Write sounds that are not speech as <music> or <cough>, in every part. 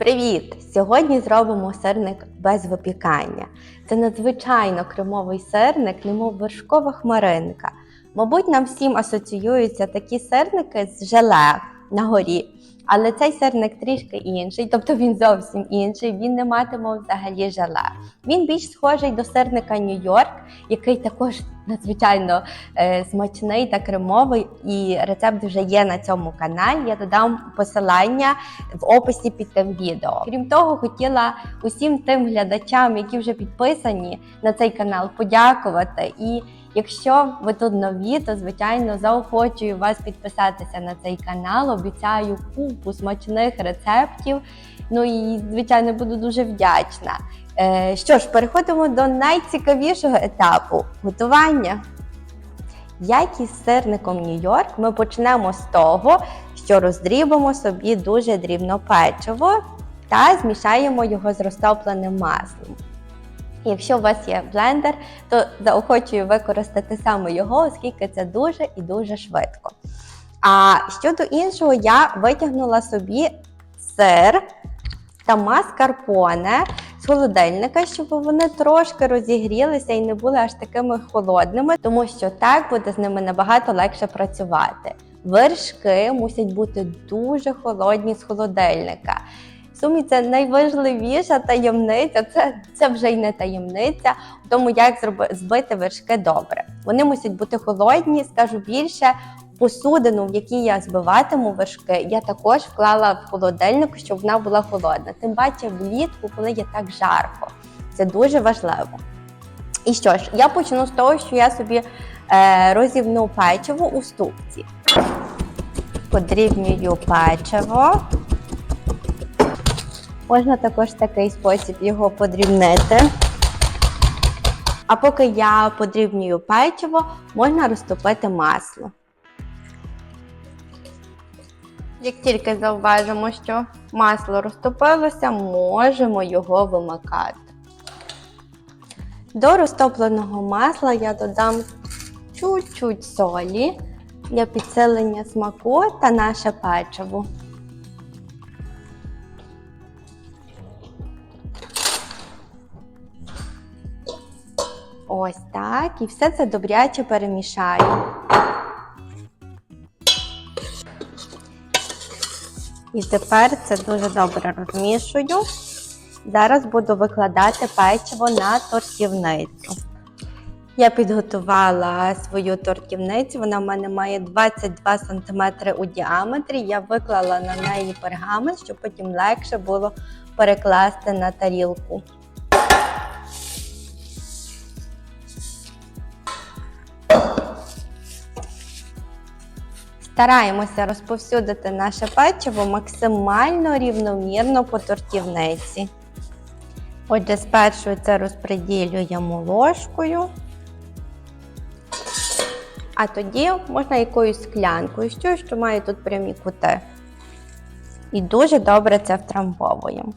Привіт! Сьогодні зробимо сирник без випікання. Це надзвичайно кремовий сирник, немов вершкова хмаринка. Мабуть, нам всім асоціюються такі сирники з желе на горі. Але цей сирник трішки інший, тобто він зовсім інший, він не матиме взагалі желе. Він більш схожий до сирника Нью-Йорк, який також надзвичайно е, смачний та кремовий. І рецепт вже є на цьому каналі. Я додам посилання в описі під тим відео. Крім того, хотіла усім тим глядачам, які вже підписані на цей канал, подякувати. І якщо ви тут нові, то звичайно заохочую вас підписатися на цей канал. Обіцяю купу смачних рецептів. Ну і звичайно буду дуже вдячна. Е, що ж, переходимо до найцікавішого етапу готування. Як із сирником Нью-Йорк, ми почнемо з того, що роздрібимо собі дуже дрібно печиво та змішаємо його з розтопленим маслом. Якщо у вас є блендер, то заохочую використати саме його, оскільки це дуже і дуже швидко. А щодо іншого, я витягнула собі сир та маскарпоне з холодильника, щоб вони трошки розігрілися і не були аж такими холодними, тому що так буде з ними набагато легше працювати. Вершки мусять бути дуже холодні з холодильника. Сумі це найважливіша таємниця, це, це вже й не таємниця, в тому, як зроби, збити вершки добре. Вони мусять бути холодні, скажу більше, посудину, в якій я збиватиму вершки, я також вклала в холодильник, щоб вона була холодна. Тим паче влітку, коли є так жарко. Це дуже важливо. І що ж, я почну з того, що я собі е, розівну печиво у ступці. Подрібнюю печиво. Можна також такий спосіб його подрібнити. А поки я подрібнюю печиво, можна розтопити масло. Як тільки зауважимо, що масло розтопилося, можемо його вимикати. До розтопленого масла я додам чуть-чуть солі для підсилення смаку та наше печиво. Ось так. І все це добряче перемішаю. І тепер це дуже добре розмішую. Зараз буду викладати печиво на тортівницю. Я підготувала свою тортівницю, вона в мене має 22 см у діаметрі. Я виклала на неї пергамент, щоб потім легше було перекласти на тарілку. Стараємося розповсюдити наше печиво максимально рівномірно по тортівниці. Отже, спершу це розподілюємо ложкою, а тоді можна якоюсь склянкою, що, що має тут прямі кути. І дуже добре це втрамбовуємо.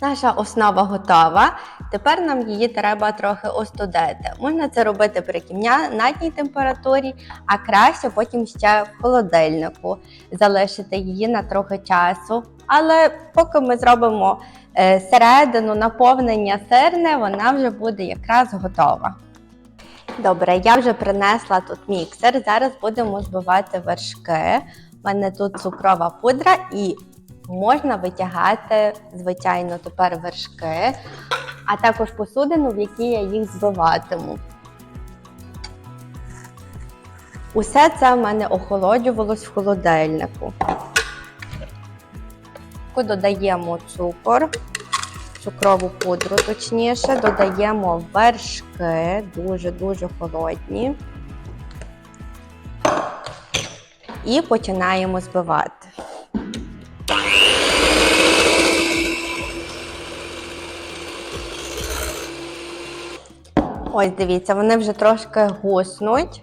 Наша основа готова. Тепер нам її треба трохи остудити. Можна це робити при кімнатній температурі, а краще потім ще в холодильнику залишити її на трохи часу. Але поки ми зробимо е, середину наповнення сирне, вона вже буде якраз готова. Добре, я вже принесла тут міксер. Зараз будемо збивати вершки. У мене тут цукрова пудра і можна витягати, звичайно, тепер вершки, а також посудину, в якій я їх збиватиму. Усе це в мене охолоджувалось в холодильнику. Додаємо цукор, цукрову пудру, точніше, додаємо вершки, дуже-дуже холодні. І починаємо збивати. Ось дивіться, вони вже трошки гуснуть,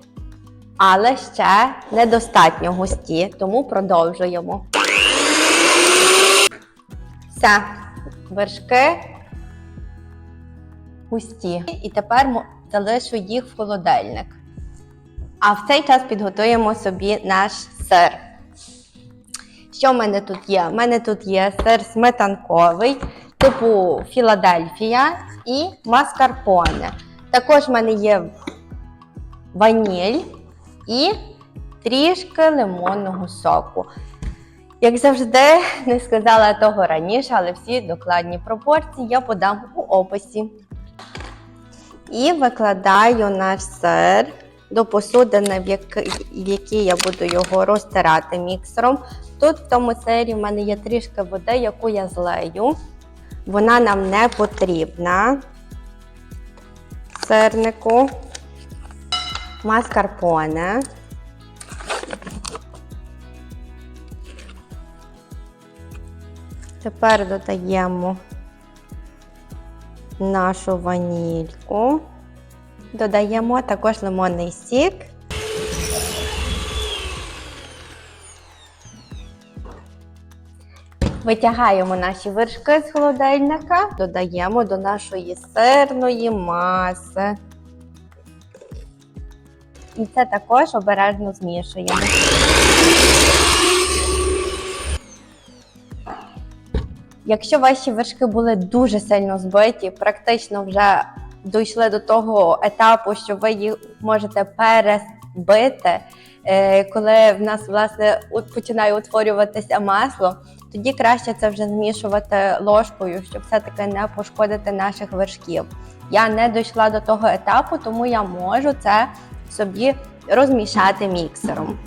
але ще недостатньо густі, тому продовжуємо. Все, вершки густі. І тепер залишу їх в холодильник. А в цей час підготуємо собі наш сир. Що в мене тут є? У мене тут є сир сметанковий, типу Філадельфія і маскарпоне. Також в мене є ваніль і трішки лимонного соку. Як завжди, не сказала того раніше, але всі докладні пропорції я подам у описі. І викладаю наш сир до посудини, в якій я буду його розтирати міксером. Тут в тому сирі в мене є трішки води, яку я злею. Вона нам не потрібна. Сирнику. Маскарпоне. Тепер додаємо нашу ванільку. Додаємо також лимонний сік. Витягаємо наші вершки з холодильника, додаємо до нашої сирної маси. І це також обережно змішуємо. Якщо ваші вершки були дуже сильно збиті, практично вже дійшли до того етапу, що ви їх можете перезбити, е, коли в нас власне починає утворюватися масло, тоді краще це вже змішувати ложкою, щоб все-таки не пошкодити наших вершків. Я не дійшла до того етапу, тому я можу це собі розмішати міксером.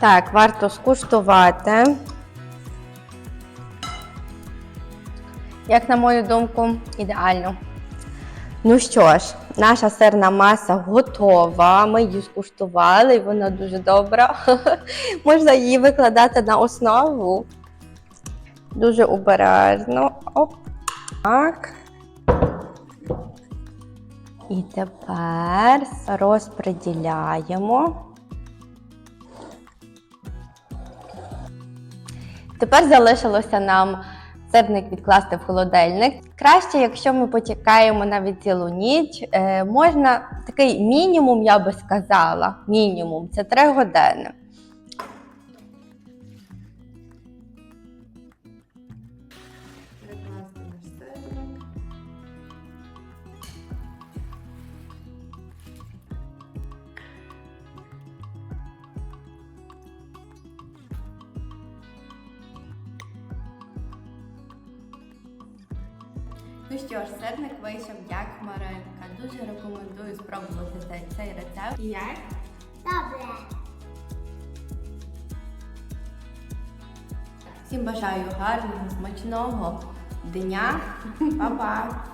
Так, варто скуштувати. Як на мою думку, ідеально. Ну що ж, наша сирна маса готова. Ми її скуштували, і вона дуже добра. <laughs> Можна її викладати на основу. Дуже обережно. Оп. Так. І тепер розподіляємо. Тепер залишилося нам сирник відкласти в холодильник. Краще, якщо ми почекаємо навіть цілу ніч, е, можна такий мінімум, я би сказала, мінімум це 3 години. Ну що ж, сирник вийшов як хмаринка. Дуже рекомендую спробувати цей, цей рецепт. Як? Добре. Всім бажаю гарного, смачного дня. Па-па!